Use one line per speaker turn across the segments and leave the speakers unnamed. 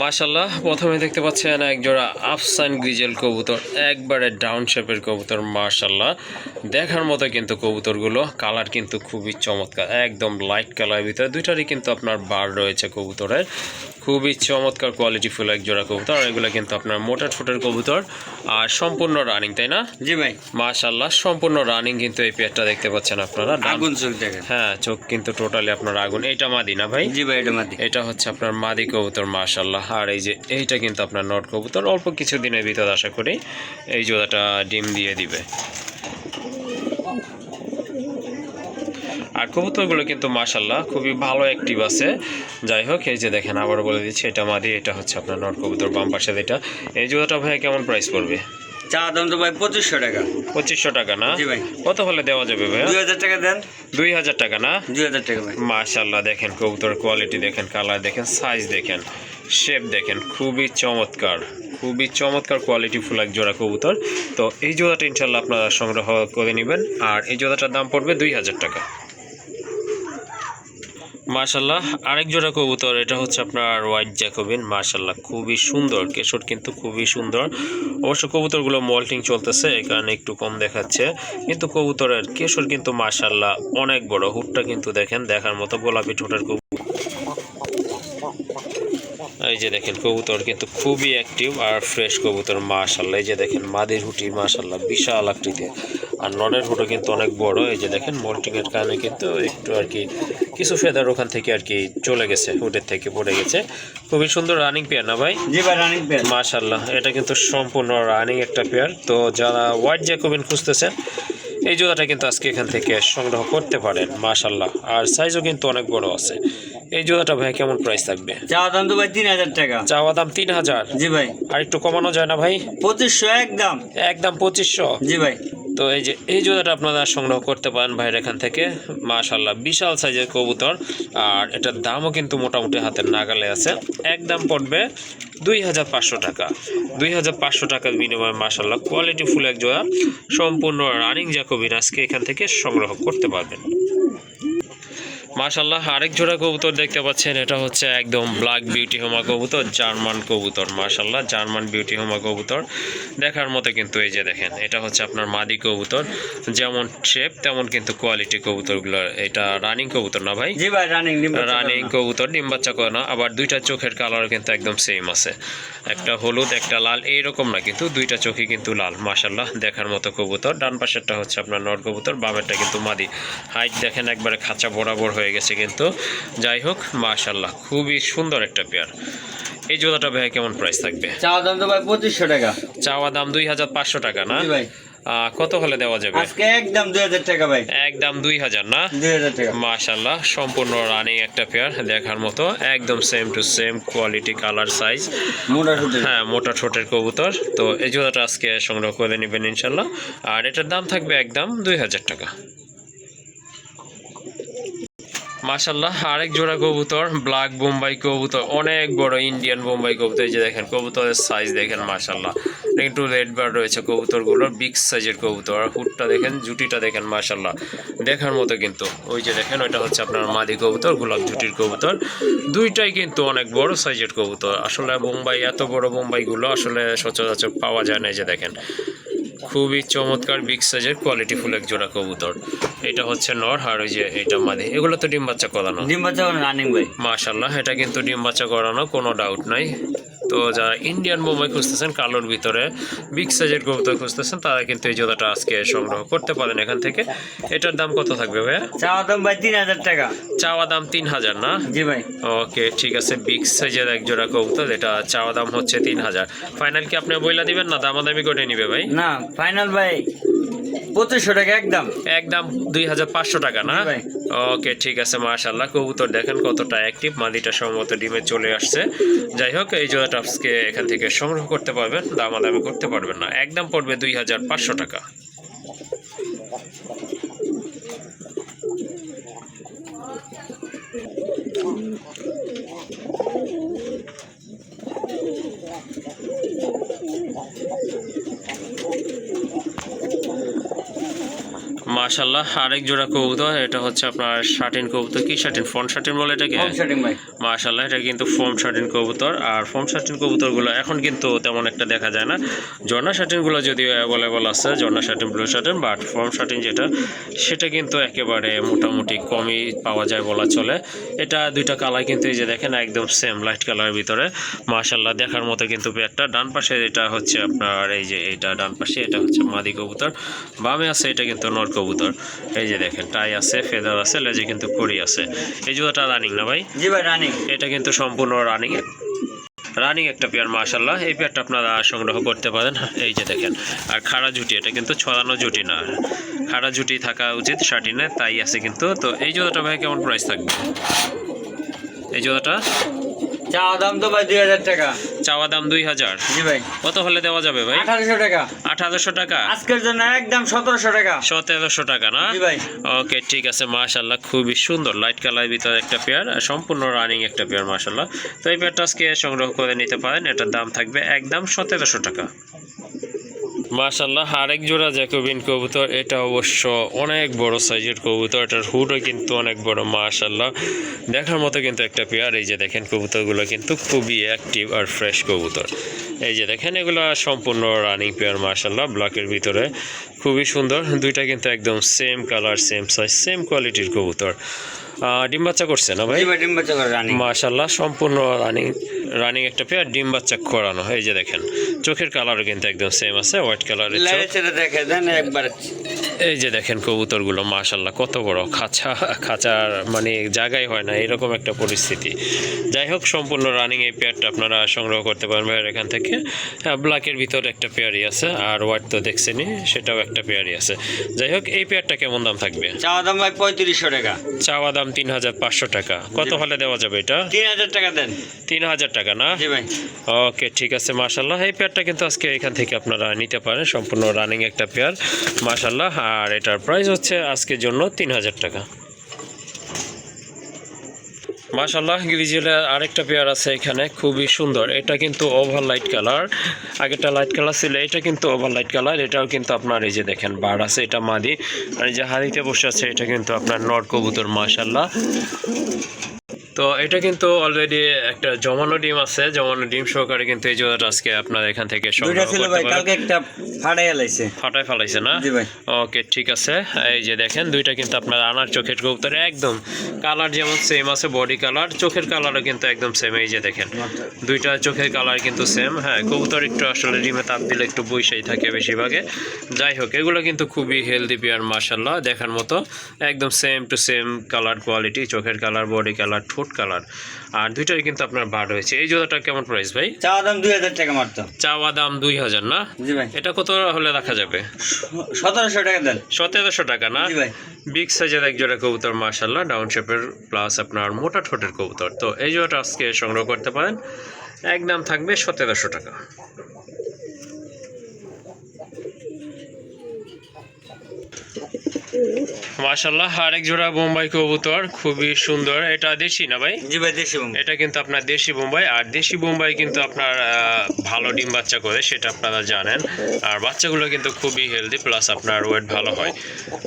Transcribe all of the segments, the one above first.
মাশাল্লাহ প্রথমে দেখতে পাচ্ছেন এক জোড়া আফসান গ্রিজেল কবুতর একবারে ডাউন শেপের কবুতর মাশাল্লাহ দেখার মতো কিন্তু কবুতরগুলো কালার কিন্তু খুবই চমৎকার একদম লাইট কালারের ভিতরে। দুইটারই কিন্তু আপনার বার রয়েছে কবুতরের খুবই চমৎকার কোয়ালিটি ফুল এক জোড়া কবুতর আর এগুলো কিন্তু আপনার মোটা ঠোঁটের কবুতর আর সম্পূর্ণ রানিং তাই না?
জি ভাই।
মাশাল্লাহ সম্পূর্ণ রানিং কিন্তু এই পেয়ারটা দেখতে পাচ্ছেন আপনারা
আগুন চোখ দেখেন।
হ্যাঁ চোখ কিন্তু টোটালি আপনার আগুন এটা মাদি না ভাই?
জি ভাই এটা মাদি।
এটা হচ্ছে আপনার মাদি কবুতর মাশাল্লাহ আর এই যে এইটা কিন্তু আপনার নট কবুতর। অল্প কিছু দিনের ভিতর আশা করি এই জোড়াটা ডিম দিয়ে দিবে। আর কবুতরগুলো কিন্তু মাশাল্লাহ খুবই ভালো অ্যাক্টিভ আছে। যাই হোক এই যে দেখেন আবার বলে দিচ্ছি এটা মাদি এটা হচ্ছে আপনার নট কবুতর বাম পাশে এটা এই জোড়াটা ভাই কেমন প্রাইস পড়বে?
চা দাম তো ভাই পঁচিশশো টাকা।
পঁচিশশো টাকা না?
জি ভাই।
কত হলে দেওয়া যাবে ভাই
দুই হাজার টাকা দেন।
দুই হাজার টাকা না?
দুই হাজার টাকা ভাই।
মাশাল্লাহ দেখেন কবুতর কোয়ালিটি দেখেন কালার দেখেন সাইজ দেখেন। শেপ দেখেন, খুবই চমৎকার খুবই চমৎকার কোয়ালিটি ফুল এক জোড়া কবুতর। তো এই জোড়াটা ইনশাল্লাহ আপনারা সংগ্রহ করে নেবেন, আর এই জোড়াটার দাম পড়বে দুই হাজার টাকা। মাশাল্লাহ আরেক জোড়া কবুতর, এটা হচ্ছে আপনার হোয়াইট জ্যাকোবিন মার্শাল্লাহ খুবই সুন্দর, কেশর কিন্তু খুবই সুন্দর। অবশ্য কবুতরগুলো মল্টিং চলতেছে, এই কারণে একটু কম দেখাচ্ছে, কিন্তু কবুতরের কেশর কিন্তু মার্শাল্লাহ অনেক বড়, হুটটা কিন্তু দেখেন, দেখার মতো গোলাপি ঠোঁটের কবুতর। এই যে দেখেন কবুতর কিন্তু খুবই অ্যাক্টিভ আর ফ্রেশ কবুতর মাশাল্লাহ এই যে দেখেন মাদির হুটি মাশাল্লাহ বিশাল আকৃতি। আর ননের হুটো কিন্তু অনেক বড়। এই যে দেখেন মল্টিংয়ের কারণে কিন্তু একটু আর কি কিছু ফেদার ওখান থেকে আর কি চলে গেছে হুটের থেকে পড়ে গেছে। খুবই সুন্দর রানিং পেয়ার না ভাই?
জি ভাই রানিং পেন
মাশাল্লাহ এটা কিন্তু সম্পূর্ণ রানিং একটা পেয়ার তো যারা হোয়াইট জ্যাকোবিন খুঁজতেছেন এই জোড়াটা কিন্তু আজকে এখান থেকে সংগ্রহ করতে পারেন মাশাল্লাহ আর সাইজও কিন্তু অনেক বড় আছে। এই জোড়াটা ভাই কেমন প্রাইস থাকবে?
চা দাম তো ভাই তিন হাজার টাকা।
চাওয়া দাম তিন হাজার?
জি ভাই।
আর একটু কমানো যায় না ভাই?
পঁচিশশো একদম।
একদম পঁচিশশো?
জি ভাই।
তো এই যে এই জোড়াটা আপনারা সংগ্রহ করতে পারেন ভাইয়ের এখান থেকে। মাশাল্লাহ বিশাল সাইজের কবুতর। আর এটার দামও কিন্তু মোটামুটি হাতের নাগালে আছে। একদম পড়বে দুই হাজার পাঁচশো টাকা। দুই হাজার পাঁচশো টাকার বিনিময়ে মাশাল্লাহ কোয়ালিটি ফুল এক জোড়া। সম্পূর্ণ রানিং জ্যাকোবিন আজকে এখান থেকে সংগ্রহ করতে পারবেন। মাশাল্লাহ আরেক জোড়া কবুতর দেখতে পাচ্ছেন এটা হচ্ছে একদম ব্ল্যাক বিউটি হোমা কবুতর জার্মান কবুতর মাশাল্লাহ জার্মান বিউটি হোমা কবুতর। দেখার মতো কিন্তু এই যে দেখেন এটা হচ্ছে আপনার মাদি কবুতর যেমন শেপ তেমন কিন্তু কোয়ালিটি কবুতরগুলো এটা রানিং কবুতর না ভাই?
জি ভাই রানিং
রানিং কবুতর ডিম বাচ্চা করে না আবার দুইটা চোখের কালার কিন্তু একদম সেম আছে। একটা হলুদ একটা লাল এইরকম না কিন্তু দুইটা চোখই কিন্তু লাল মাশাল্লাহ দেখার মতো কবুতর। ডান পাশেরটা হচ্ছে আপনার নর কবুতর বামেরটা কিন্তু মাদি। হাইট দেখেন একবারে খাঁচা বরাবর হয়ে গেছে কিন্তু। যাই হোক মাশাল্লাহ খুবই সুন্দর একটা পেয়ার। এই জোড়াটা ভাই কেমন প্রাইস থাকবে?
চা দাম তো ভাই পঁচিশশো টাকা।
চাওয়া দাম দুই হাজার পাঁচশো টাকা না?
ভাই।
কত হলে দেওয়া যাবে?
আজকে একদম দুই হাজার টাকা ভাই।
একদম দুই হাজার না?
দুই হাজার টাকা।
মাশাল্লাহ সম্পূর্ণ রানিং একটা পেয়ার দেখার মতো একদম same to same quality colour size
মোটা শুটে
হ্যাঁ মোটা ঠোঁটের কবুতর। তো এই জোড়াটা আজকে সংগ্রহ করে নেবেন ইনশাল্লাহ আর এটার দাম থাকবে একদম দুই হাজার টাকা। মাশাল্লাহ আরেক জোড়া কবুতর ব্ল্যাক বোম্বাই কবুতর, অনেক বড় ইন্ডিয়ান বোম্বাই কবুতর, এই যে দেখেন, কবুতরের সাইজ দেখেন মাশাল্লাহ একটু রেড বার রয়েছে কবুতরগুলোর বিগ সাইজের কবুতর আর হুটটা দেখেন, জুটিটা দেখেন মাশাল্লাহ দেখার মতো কিন্তু, ওই যে দেখেন, ওইটা হচ্ছে আপনার মাদি কবুতর, গোলাপ জুটির কবুতর। দুইটাই কিন্তু অনেক বড় সাইজের কবুতর। আসলে বোম্বাই, এত বড় বোম্বাইগুলো আসলে সচরাচর পাওয়া যায় না, এই যে দেখেন। খুবই চমৎকার বিগ সাইজের কোয়ালিটি ফুল এক জোড়া কবুতর। এটা হচ্ছে নর আর ওই যে এটা মাদি। এগুলো তো ডিম বাচ্চা করানো।
ডিম বাচ্চা রানিং ভাই।
মাশাল্লাহ এটা কিন্তু ডিম বাচ্চা করানো কোনো ডাউট নাই। তো যারা ইন্ডিয়ান বোম্বাই খুঁজতেছেন কালোর ভিতরে বিগ সাইজের কবুতর খুঁজতেছেন তারা কিন্তু এই জোড়াটা আজকে সংগ্রহ করতে পারেন এখান থেকে। এটার দাম কত থাকবে ভাইয়া?
চাওয়া দাম ভাই তিন হাজার টাকা।
চাওয়া দাম তিন হাজার না?
জি ভাই।
ওকে ঠিক আছে। বিগ সাইজের এক জোড়া কবুতর এটা চাওয়া দাম হচ্ছে তিন হাজার। ফাইনাল কি আপনি বইলা দিবেন না দামাদামি করে নিবে ভাই?
না ফাইনাল ভাই পঁচিশশো টাকা একদম।
একদম দুই হাজার পাঁচশো টাকা না? ওকে ঠিক আছে মাশাল্লাহ কবুতর দেখেন কতটা অ্যাক্টিভ মাদিটা সম্ভবত ডিমে চলে আসছে। যাই হোক এই আজকে এখান থেকে সংগ্রহ করতে পারবেন দামাদামি করতে পারবেন না। একদম পড়বে দুই হাজার পাঁচশো টাকা। মাশাল্লাহ আরেক জোড়া কবুতর এটা হচ্ছে আপনার শার্টিন কবুতর। কি শার্টিন ফোন শার্টিন বলে এটাকে? মাশাল্লাহ এটা কিন্তু ফোম শার্টিন কবুতর। আর ফোম শার্টিন কবুতরগুলো এখন কিন্তু তেমন একটা দেখা যায় না। ঝর্ণা শার্টিনগুলো যদিও অ্যাভেলেবল আছে ঝর্ণা satin blue satin but foam satin যেটা সেটা কিন্তু একেবারে মোটামুটি কমই পাওয়া যায় বলা চলে। এটা দুইটা কালার কিন্তু এই যে দেখেন একদম সেম লাইট কালারের ভিতরে। মাশাল্লাহ দেখার মতো কিন্তু একটা ডান পাশে এটা হচ্ছে আপনার এই যে এটা ডান পাশে এটা হচ্ছে মাদি কবুতর। বামে আছে এটা কিন্তু নর কবুতর। এই যে দেখেন টাই আছে ফেদার আছে লেজে কিন্তু কড়ি আছে। এই জুতাটা রানিং না ভাই?
জি ভাই রানিং
এটা কিন্তু সম্পূর্ণ রানিং রানিং একটা পেয়ার মাশাল্লাহ এই পেয়ারটা আপনারা সংগ্রহ করতে পারেন। এই যে দেখেন আর খাড়া জুটি এটা কিন্তু ছড়ানো জুটি না। খাড়া জুটি থাকা উচিত শার্টিনে তাই আছে কিন্তু। তো এই জোড়াটা ভাই কেমন প্রাইস থাকবে? এই জোড়াটা
চা দাম তো ভাই দুই হাজার টাকা।
চাওয়া দাম দুই হাজার।
জি ভাই।
কত হলে দেওয়া যাবে ভাই?
আঠারোশো টাকা।
আঠারোশো টাকা।
আজকের জন্য একদম সতেরোশো টাকা।
সতেরোশো টাকা না?
জি ভাই।
ওকে ঠিক আছে মাশাল্লাহ খুবই সুন্দর। লাইট কালারের ভিতরে একটা পেয়ার সম্পূর্ণ রানিং একটা পেয়ার মাশাল্লাহ। তো এই পেয়ারটা আজকে সংগ্রহ করে নিতে পারেন। এটার দাম থাকবে একদম সতেরোশো টাকা। মাশাল্লাহ আরেক জোড়া জ্যাকোবিন কবুতর, এটা অবশ্য অনেক বড় সাইজের কবুতর। এটার হুডও কিন্তু অনেক বড় মাশাল্লাহ দেখার মতো কিন্তু একটা পেয়ার, এই যে দেখেন কবুতরগুলো কিন্তু খুবই অ্যাক্টিভ আর ফ্রেশ কবুতর। এই যে দেখেন, এগুলো সম্পূর্ণ রানিং পেয়ার মাশাল্লাহ ব্লকের ভিতরে। খুবই সুন্দর, দুইটা কিন্তু একদম same colour same size same কোয়ালিটির কবুতর। ডিম বাচ্চা করছে না ভাই?
ডিম বাচ্চা করে রানিং
মাশাল্লাহ সম্পূর্ণ রানিং রানিং একটা পেয়ার ডিম বাচ্চা করানো। এই যে দেখেন চোখের কালারও কিন্তু একদম সেম আছে হোয়াইট কালারের
দেখে দেন একবার।
এই যে দেখেন কবুতরগুলো মাশাল্লাহ কত বড়। খাঁচা খাঁচার মানে জায়গায় হয় না এরকম একটা পরিস্থিতি। যাই হোক সম্পূর্ণ রানিং এই পেয়ারটা আপনারা সংগ্রহ করতে পারেন ভাইয়ের এখান থেকে। ব্ল্যাকের ভিতরে একটা পেয়ারই আছে আর হোয়াইট তো দেখছেনই সেটাও একটা পেয়ারই আছে। যাই হোক এই পেয়ারটা কেমন দাম থাকবে?
চা দাম ভাই পঁয়ত্রিশশো টাকা।
চাওয়া দাম তিন হাজার পাঁচশো টাকা। কত হলে দেওয়া যাবে এটা?
তিন হাজার টাকা দেন।
তিন হাজার টাকা না? ওকে ঠিক আছে মাশাল্লাহ এই পেয়ারটা কিন্তু আজকে এখান থেকে আপনারা নিতে পারেন। সম্পূর্ণ রানিং একটা পেয়ার মাশাল্লাহ আর এটার প্রাইস হচ্ছে আজকের জন্য তিন হাজার টাকা। মাশাল্লাহ গ্রিজেলের আরেকটা পেয়ার আছে এখানে, খুবই সুন্দর। এটা কিন্তু ওভার লাইট কালার আগেরটা লাইট কালার ছিল, এটা কিন্তু ওভার লাইট কালার এটাও কিন্তু আপনার এই যে দেখেন, বার আছে, এটা মাদি। আর এই যে হাড়িতে বসে আছে, এটা কিন্তু আপনার নট কবুতর মাশাল্লাহ তো এটা কিন্তু অলরেডি একটা জমানো ডিম আছে। জমানো ডিম সহকারে কিন্তু এই জোড়াটা আজকে আপনার এখান থেকে সংগ্রহ করতে
ভাই
পারেন।
কালকে একটা ফাটাই লাইছে।
ফাটায় ফেলাইছে না? ওকে ঠিক আছে। এই যে দেখেন দুইটা কিন্তু আপনার আনার চোখের কবুতর একদম কালার যেমন সেম আছে বডি কালার চোখের কালারও কিন্তু একদম সেম এই যে দেখেন। দুইটা চোখের কালার কিন্তু সেম হ্যাঁ কবুতর একটু আসলে ডিমে তাপ দিলে একটু বৈশাই থাকে বেশিরভাগে। যাই হোক এগুলো কিন্তু খুবই হেলদি পেয়ার মার্শাল্লাহ দেখার মতো। একদম same to same colour quality চোখের কালার বডি কালার ঠোঁট কালার। আর দুইটাই কিন্তু আপনার বার হয়েছে এই জোড়াটা কেমন প্রাইস ভাই?
চা দাম দুই হাজার টাকা মারতো
চাওয়া দাম দুই হাজার না?
জি ভাই।
এটা কত হলে রাখা যাবে?
সতেরোশো টাকা দেন।
সতেরোশো টাকা না?
জি ভাই।
বিগ সাইজের এক জোড়া কবুতর মার্শাল্লাহ ডাউন শেপের প্লাস আপনার মোটা ঠোঁটের কবুতর। তো এই জোড়াটা আজকে সংগ্রহ করতে পারেন। একদম থাকবে সতেরোশো টাকা। মার্শাল্লাহ আরেক জোড়া বোম্বাই কবুতর খুবই সুন্দর। এটা দেশি না ভাই?
জি ভাই দেশি
এটা কিন্তু আপনার দেশি বোম্বাই আর দেশি বোম্বাই কিন্তু আপনার ভালো ডিম বাচ্চা করে সেটা আপনারা জানেন। আর বাচ্চাগুলো কিন্তু খুবই হেলদি প্লাস আপনার ওয়েট ভালো হয়।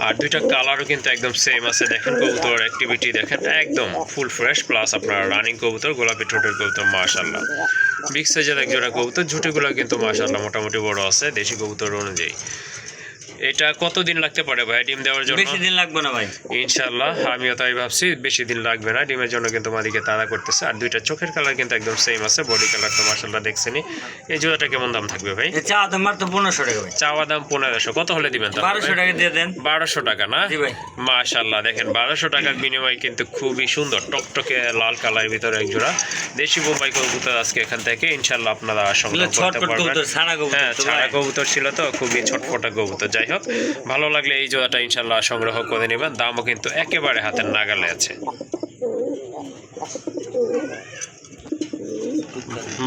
আর দুইটা কালারও কিন্তু একদম সেম আছে দেখেন কবুতর অ্যাক্টিভিটি দেখেন একদম ফুল ফ্রেশ প্লাস আপনার রানিং কবুতর গোলাপি ঠোঁটের কবুতর মাশাল্লাহ বিগ সাইজের এক জোড়া কবুতর ঝুটিগুলো কিন্তু মাশাল্লাহ মোটামুটি বড় আছে দেশি কবুতর অনুযায়ী। এটা কতদিন লাগতে পারে ভাই ডিম দেওয়ার জন্য?
বেশি দিন লাগবে না ভাই।
ইনশাল্লাহ আমিও তাই ভাবছি বেশি দিন লাগবে না। ডিমের জন্য কিন্তু মাদিকে তাড়া করতেছে। আর দুইটা চোখের কালার কিন্তু একদম সেম আছে বডি কালার তো মাসাল্লাহ দেখছেনি এই জোড়াটা কেমন দাম থাকবে ভাই?
এই চা দাম মাত্র পনেরোশো টাকা ভাই।
চাওয়া দাম পনেরোশো। কত হলে দিবেন
বারোশো টাকা দিয়ে দেন।
বারোশো টাকা না?
জি ভাই।
মাশাল্লাহ দেখেন বারোশো টাকার বিনিময়ে কিন্তু খুবই সুন্দর টকটকে লাল কালারের ভিতরে এক জোড়া দেশি বোম্বাই কবুতর আজকে এখান থেকে ইনশাল্লাহ আপনারা সংগ্রহ করতে পারবেন।
কবুতর ছানা কবুতর
হ্যাঁ
তো
ছাড়া কবুতর ছিল তো খুবই ছটফটা কবুতর। যাই হোক ভালো লাগলে এই জোড়াটা ইনশাল্লাহ সংগ্রহ করে নেবেন। দামও কিন্তু একেবারে হাতের নাগালে আছে।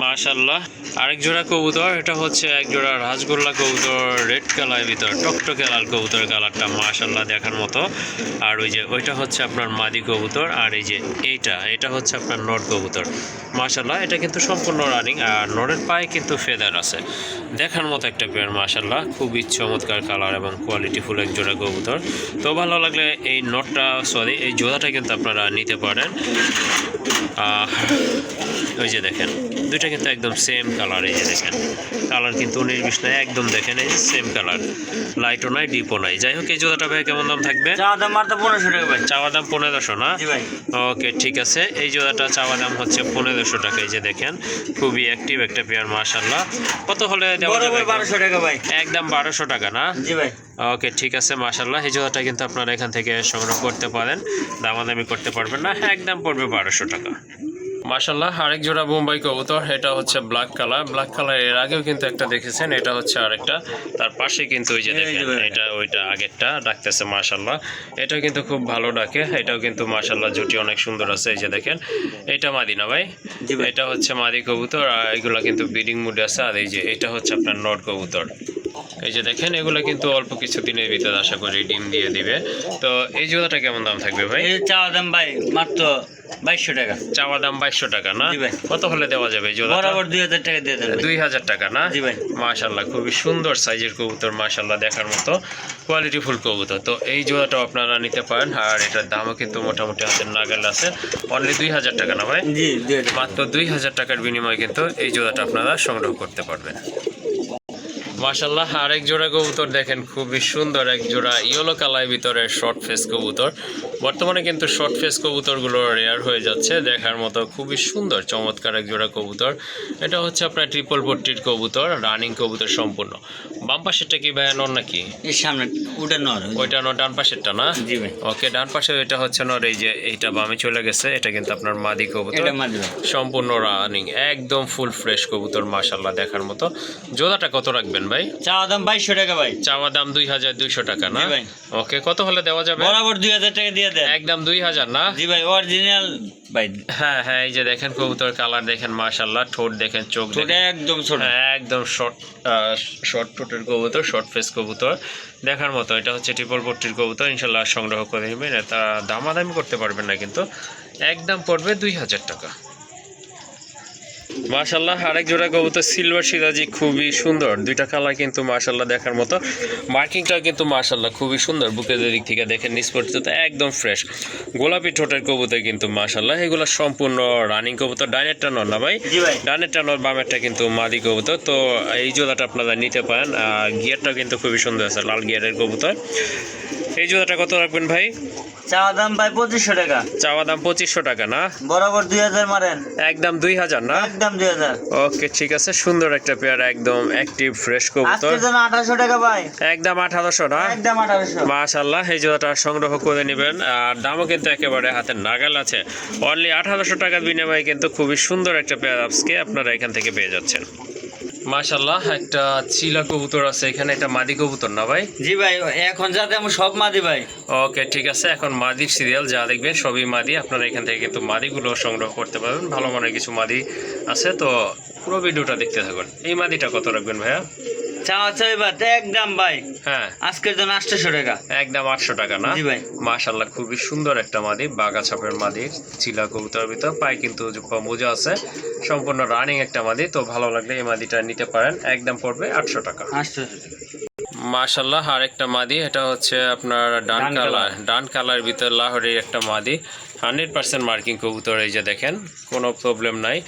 মাশাল্লাহ আরেক জোড়া কবুতর, এটা হচ্ছে এক জোড়া রাজগোল্লা কবুতর, রেড কালারের ভিতর, টকটকে লাল কবুতরের কালারটা মাশাল্লাহ দেখার মতো। আর ওই যে, ওইটা হচ্ছে আপনার মাদি কবুতর, আর এই যে এইটা, এটা হচ্ছে আপনার নট কবুতর। মাশাল্লাহ এটা কিন্তু সম্পূর্ণ রানিং, আর নরের পায়ে কিন্তু ফেদার আছে। দেখার মতো একটা পেয়ার মাশাল্লাহ খুবই চমৎকার কালার এবং কোয়ালিটি ফুল এক জোড়া কবুতর। তো ভালো লাগলে এই নটটা সরি এই জোড়াটা কিন্তু আপনারা নিতে পারেন। ওই যে দেখেন। দুইটা কিন্তু একদম সেম কালার এই যে দেখেন। কালার কিন্তু উনিশ বিশ নাই একদম দেখেন এই সেম কালার লাইটও নাই ডিপও নাই। যাই হোক এই জোড়াটা ভাই কেমন দাম থাকবে?
চাওয়া দাম মাত্র পনেরোশো টাকা ভাই।
চাওয়া দাম পনেরোশো না? ওকে ঠিক আছে। এই জোড়াটা চাওয়া দাম হচ্ছে পনেরোশো টাকা। এই যে দেখেন খুবই অ্যাক্টিভ একটা পেয়ার মাশাল্লাহ কত হলে
বারোশো টাকা ভাই।
একদম বারোশো টাকা না?
জি ভাই।
ওকে ঠিক আছে মাশাল্লাহ এই জোড়াটা কিন্তু আপনারা এখান থেকে সংগ্রহ করতে পারেন। দামাদামি করতে পারবেন না। একদম পড়বে বারোশো টাকা। মাশাল্লাহ আরেক জোড়া বোম্বাই কবুতর এটা হচ্ছে ব্ল্যাক কালার ব্ল্যাক কালারের আগেও কিন্তু একটা দেখেছেন এটা হচ্ছে আরেকটা। তার পাশে কিন্তু ওই যে দেখেন এটা ওইটা আগেরটা ডাকতেছে মাশাল্লাহ এটা কিন্তু খুব ভালো ডাকে এটাও কিন্তু মাশাল্লাহ জুটি অনেক সুন্দর আছে এই যে দেখেন। এটা মাদি না ভাই
ভাই।
এটা হচ্ছে মাদি কবুতর আর এগুলা কিন্তু ব্রিডিং মুডে আছে আর এই যে এটা হচ্ছে আপনার নট কবুতর। এই যে দেখেন এগুলো কিন্তু অল্প কিছু দিনের ভিতরে আশা করি ডিম দিয়ে দিবে। তো এই জোড়াটা কেমন দাম থাকবে ভাই?
এই চাওয়া দাম ভাই মাত্র বাইশশো টাকা।
চাওয়া দাম বাইশশো টাকা না? কত হলে দেওয়া যাবে
বরাবর দুই হাজার টাকা দিয়ে ভাই।
দুই হাজার টাকা না?
জি ভাই।
মাশাল্লাহ খুবই সুন্দর সাইজের কবুতর মাশাল্লাহ দেখার মতো কোয়ালিটি ফুল কবুতর। তো এই জোড়াটাও আপনারা নিতে পারেন আর এটার দামও কিন্তু মোটামুটি হাতের নাগাল আছে। অনলি দুই হাজার টাকা না ভাই?
জি
মাত্র দুই হাজার টাকার বিনিময়ে কিন্তু এই জোড়াটা আপনারা সংগ্রহ করতে পারবেন। মাশাল্লাহ আরেক জোড়া কবুতর দেখেন খুবই সুন্দর এক জোড়া ইয়েলো কালার ভিতরে শর্ট ফেস কবুতর। বর্তমানে কিন্তু শর্ট ফেস কবুতরগুলো রেয়ার হয়ে যাচ্ছে দেখার মতো খুবই সুন্দর চমৎকার এক জোড়া কবুতর। এটা হচ্ছে আপনার ট্রিপল পট্টির কবুতর রানিং কবুতর সম্পূর্ণ। বাম পাশেরটা কি ভাইয়া নর নাকি?
সামনে উঠে নর
ওইটা নর ডান পাশেরটা না?
জি ভাই।
ওকে ডান পাশে এটা হচ্ছে নর এই যে এইটা বামে চলে গেছে এটা কিন্তু আপনার মাদি কবুতর। সম্পূর্ণ রানিং একদম ফুল ফ্রেশ কবুতর মাশাল্লাহ দেখার মতো। জোড়াটা কত রাখবেন ভাই?
চাওয়া দাম বাইশশো টাকা ভাই।
চাওয়া দাম দুই হাজার দুইশো টাকা না?
ভাই।
ওকে কত হলে দেওয়া যাবে?
বরাবর দুই হাজার টাকা দিয়ে দেন।
একদম দুই হাজার না?
জি ভাই অরিজিনাল ভাই।
হ্যাঁ হ্যাঁ এই যে দেখেন কবুতর কালার দেখেন মাশাল্লাহ ঠোঁট দেখেন চোখ দেখেন।
একদম ছোট।
হ্যাঁ, একদম শর্ট শর্ট ঠোঁটের কবুতর শর্ট ফেস কবুতর। দেখার মতো এটা হচ্ছে ট্রিপল পট্টির কবুতর ইনশাল্লাহ সংগ্রহ করে নেবেন। এটা দামাদামি করতে পারবেন না কিন্তু। একদম পড়বে দুই হাজার টাকা। মাশাল্লাহ আরেক জোড়া কবুতর সিলভার সিরাজি খুবই সুন্দর। দুইটা কালার কিন্তু মাশাল্লাহ দেখার মতো। মার্কিংটা কিন্তু মাশাল্লাহ খুবই সুন্দর। বুকের দিক থেকে দেখেন নিষ্পত্তিতে একদম ফ্রেশ গোলাপি ঠোঁটের কবুতর কিন্তু মাশাল্লাহ এগুলো সম্পূর্ণ রানিং কবুতর। ডাইনেরটা নর না ভাই?
ভাই।
নর বামেরটা কিন্তু মাদি কবুতর। তো এই জোড়াটা আপনারা নিতে পারেন। আর গিয়ারটাও কিন্তু খুবই সুন্দর আছে লাল গিয়ারের কবুতর। এই জোড়াটা কত রাখবেন ভাই?
চাওয়া দাম ভাই পঁচিশশো টাকা।
চাওয়া দাম পঁচিশশো টাকা না?
বরাবর দুই হাজার মারেন।
একদম দুই হাজার না?
একদম
ওকে ঠিক আছে সুন্দর একটা পেয়ার একদম অ্যাক্টিভ ফ্রেশ কবুতর।
আঠারোশো টাকা ভাই।
একদম আঠারোশো না?
একদম আঠারোশো।
মাশাল্লাহ এই জোড়াটা সংগ্রহ করে নেবেন। আর দামও কিন্তু একেবারে হাতের নাগাল আছে। অনলি আঠারোশো টাকার বিনিময়ে কিন্তু খুবই সুন্দর একটা পেয়ার আজকে আপনারা এখান থেকে পেয়ে যাচ্ছেন। মাশাল্লাহ একটা চিলা কবুতর আছে এখানে একটা মাদি কবুতর না ভাই?
জি ভাই এখন যা আমি সব মাদি ভাই।
ওকে ঠিক আছে এখন মাদির সিরিয়াল যা দেখবেন সবই মাদি। আপনারা এখান থেকে কিন্তু মাদিগুলো সংগ্রহ করতে পারবেন। ভালো মানের কিছু মাদি আছে তো পুরো ভিডিওটা দেখতে থাকুন। এই মাদিটা কত রাখবেন ভাইয়া?
চাওয়া চাই বাদ একদম ভাই।
হ্যাঁ।
আজকের জন্য আটশোশো টাকা।
একদম আটশো টাকা না?
জি ভাই।
মাশাল্লাহ খুবই সুন্দর একটা মাদি বাগা ছাপের মাদি চিলা কবুতরের ভিতর। পায়ে কিন্তু মোজা আছে। সম্পূর্ণ রানিং একটা মাদি তো ভালো লাগলে এই মাদিটা নিতে পারেন। একদম পড়বে আটশো টাকা।
আটশোশো টাকা।
মাশাল্লাহ আরেকটা মাদি এটা হচ্ছে আপনার ডান কালার। ডান কালার ভিতর লাহোরের একটা মাদি। হান্ড্রেড পার্সেন্ট মার্কিং কবুতর এই যে দেখেন কোনো প্রবলেম নাই।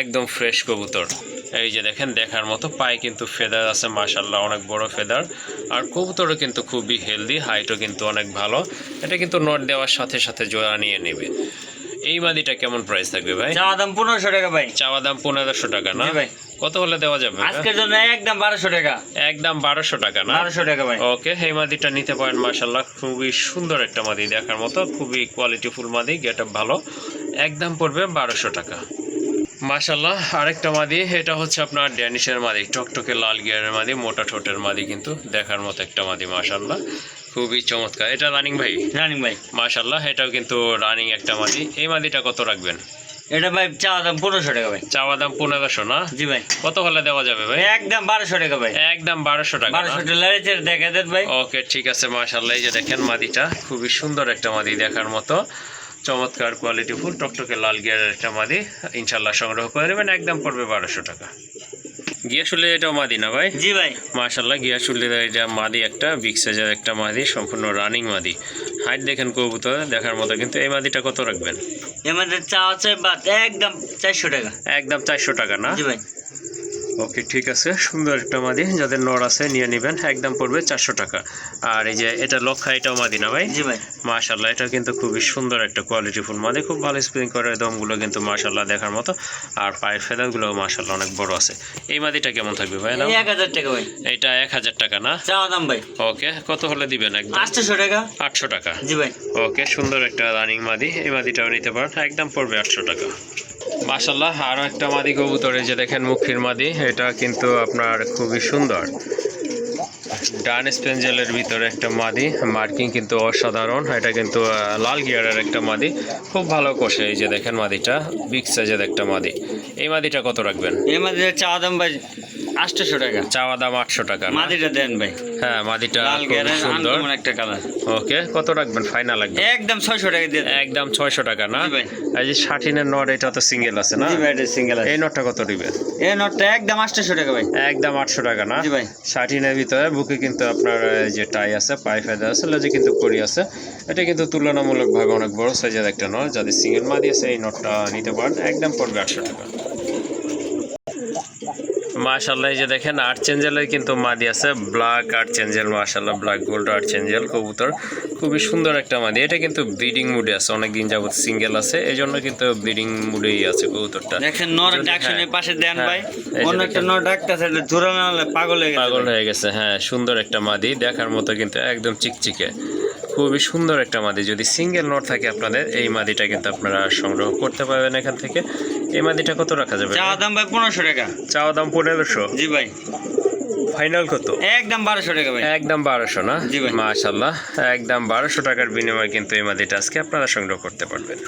একদম ফ্রেশ কবুতর। এই যে দেখেন দেখার মতো পায়ে কিন্তু ফেদার আছে মাশাল্লাহ অনেক বড় ফেদার আর কবুতরও কিন্তু খুবই হেলদি হাইটও কিন্তু অনেক ভালো। এটা কিন্তু নট দেওয়ার সাথে সাথে জোড়া নিয়ে নেবে। এই মাদিটা কেমন প্রাইস থাকবে ভাই?
চাওয়া দাম পনেরোশো টাকা ভাই।
চাওয়া দাম পনেরোশো টাকা না?
ভাই।
কত হলে দেওয়া যাবে?
আজকের জন্য একদম বারোশো টাকা।
একদম বারোশো টাকা না?
বারোশো টাকা ভাই।
ওকে এই মাদিটা নিতে পারেন মাশাল্লাহ খুবই সুন্দর একটা মাদি দেখার মতো। খুবই কোয়ালিটি ফুল মাদি গেট ভালো। একদম পড়বে বারোশো টাকা। মাশাল্লাহ আরেকটা মাদি এটা হচ্ছে আপনার ড্যানিশের মাদি টকটকে লাল গিয়ারের মাদি মোটা ঠোঁটের মাদি কিন্তু দেখার মতো একটা মাদি মাশাল্লাহ খুবই চমৎকার। এটা রানিং ভাই?
রানিং ভাই।
মাশাল্লাহ এটাও কিন্তু রানিং একটা মাদি। এই মাদিটা কত রাখবেন?
এটা ভাই চাওয়া দাম পনেরোশো টাকা ভাই।
চাওয়া দাম পনেরোশো না?
জি ভাই।
কত হলে দেওয়া যাবে ভাই?
একদম বারোশো টাকা ভাই।
একদম বারোশো টাকা?
বারোশো টাকা দেখা দেন ভাই।
ওকে ঠিক আছে মাশাল্লাহ এই যে দেখেন মাদিটা খুবই সুন্দর একটা মাদি দেখার মতো। চমৎকার কোয়ালিটি ফুল টকটকে লাল গিয়ারের একটা মাদি ইনশাল্লাহ সংগ্রহ করে নেবেন একদম পড়বে বারোশো টাকা। গিয়াশুলে এটাও মাদি না ভাই?
জি ভাই।
মাশাল্লাহ গিয়াশুলে এটা মাদি একটা বিগ সাইজের একটা মাদি সম্পূর্ণ রানিং মাদি। হাইট দেখেন কবুতর দেখার মতো কিন্তু এই মাদিটা কত রাখবেন?
আমাদের চাওয়া চাই বাদ একদম চারশো টাকা।
একদম চারশো টাকা না?
জি ভাই।
ওকে ঠিক আছে। সুন্দর একটা মাদি যাদের নর আছে নিয়ে নেবেন একদম পড়বে চারশো টাকা। আর এই যে এটা লক্ষা এটাও মাদি না ভাই? মাশাল্লাহ এটা কিন্তু খুবই সুন্দর একটা কোয়ালিটি ফুল মাদি। খুব ভালো স্প্রিং করে দমগুলো কিন্তু মাশাল্লাহ দেখার মতো। আর পায়ের ফেদারগুলো মাশাল্লাহ অনেক বড় আছে। এই মাদিটা কেমন থাকবে ভাই না
এক হাজার টাকা ভাই।
এটা এক হাজার টাকা না?
চাওয়া দাম ভাই।
ওকে কত হলে দিবেন একদম?
আটশোশো টাকা।
আটশো টাকা।
জি ভাই।
ওকে সুন্দর একটা রানিং মাদি। এই মাদিটাও নিতে পারেন একদম পড়বে আটশো টাকা। মাশাল্লাহ আরও একটা মাদি কবুতর এই যে দেখেন মুখির মাদি, এটা কিন্তু আপনার খুবই সুন্দর। ডান স্পেঞ্জেলের ভিতরে একটা মাদি, মার্কিং কিন্তু অসাধারণ, এটা কিন্তু লাল গিয়ারের একটা মাদি, খুব ভালো কষে এই যে দেখেন মাদিটা, বিগ সাইজের একটা মাদি। এই মাদিটা কত রাখবেন?
এই মাদিটা হচ্ছে দাম ভাই আটশোশো টাকা।
চাওয়া দাম আটশো টাকা
মাদিটা দেন ভাই।
হ্যাঁ মাদিটা
লাল
সুন্দর।
একটা কালার।
ওকে কত রাখবেন ফাইনাল একদম?
একদম ছয়শো টাকা দিয়ে
একদম ছয়শো টাকা না। এই যে ষাটিনের নট এটা তো সিঙ্গেল আছে না?
সিঙ্গেল
এই নটটা কত দিবেন
এই নোটটা একদম আটশোশো টাকা ভাই।
একদম আটশো টাকা না?
ভাই।
ষাটিনের ভিতরে বুকে কিন্তু আপনার যে টাই আছে পায়ে ফেদা আছে লেজে কিন্তু করি আছে। এটা কিন্তু তুলনামূলকভাবে অনেক বড় সাইজের একটা নট। যাদের সিঙ্গেল মাদি আছে এই নটটা নিতে পারেন। একদম পড়বে আটশো টাকা। মাশাল্লাহ এই যে দেখেন আর্ট চেঞ্জেলের কিন্তু মাদি আছে। ব্ল্যাক আর্ট চেঞ্জেল মাশাল্লাহ ব্ল্যাক গোল্ড আর্ট চেঞ্জেল কবুতর। খুবই সুন্দর একটা মাদি। এটা কিন্তু ব্রিডিং মুডে আছে অনেকদিন যাবত সিঙ্গেল আছে। এই জন্য কিন্তু ব্রিডিং মুডেই আছে কবুতরটা।
দেখেন নর ডাকশনের
হ্যাঁ,
পাশে দেন
হ্যাঁ,
ভাই অন্য একটা। নর ডাকতেছে জোড়া না হলে পাগল হয়ে গেছে
পাগল হয়ে গেছে হ্যাঁ সুন্দর একটা মাদি। দেখার মতো কিন্তু একদম চিকচিকে। খুবই সুন্দর একটা মাদি। যদি সিঙ্গেল নোট থাকে আপনাদের এই মাদিটা কিন্তু আপনারা সংগ্রহ করতে পারবেন এখান থেকে। এই মাদিটা কত রাখা যাবে
চাওয়া দাম ভাই পনেরোশো টাকা।
চাওয়া দাম পনেরোশো?
জি ভাই।
ফাইনাল কত?
একদম বারোশো টাকা ভাই।
একদম বারোশো না?
জি ভাই।
মাশাল্লাহ একদম বারোশো টাকার বিনিময়ে কিন্তু এই মাদিটা আজকে আপনারা সংগ্রহ করতে পারবেন।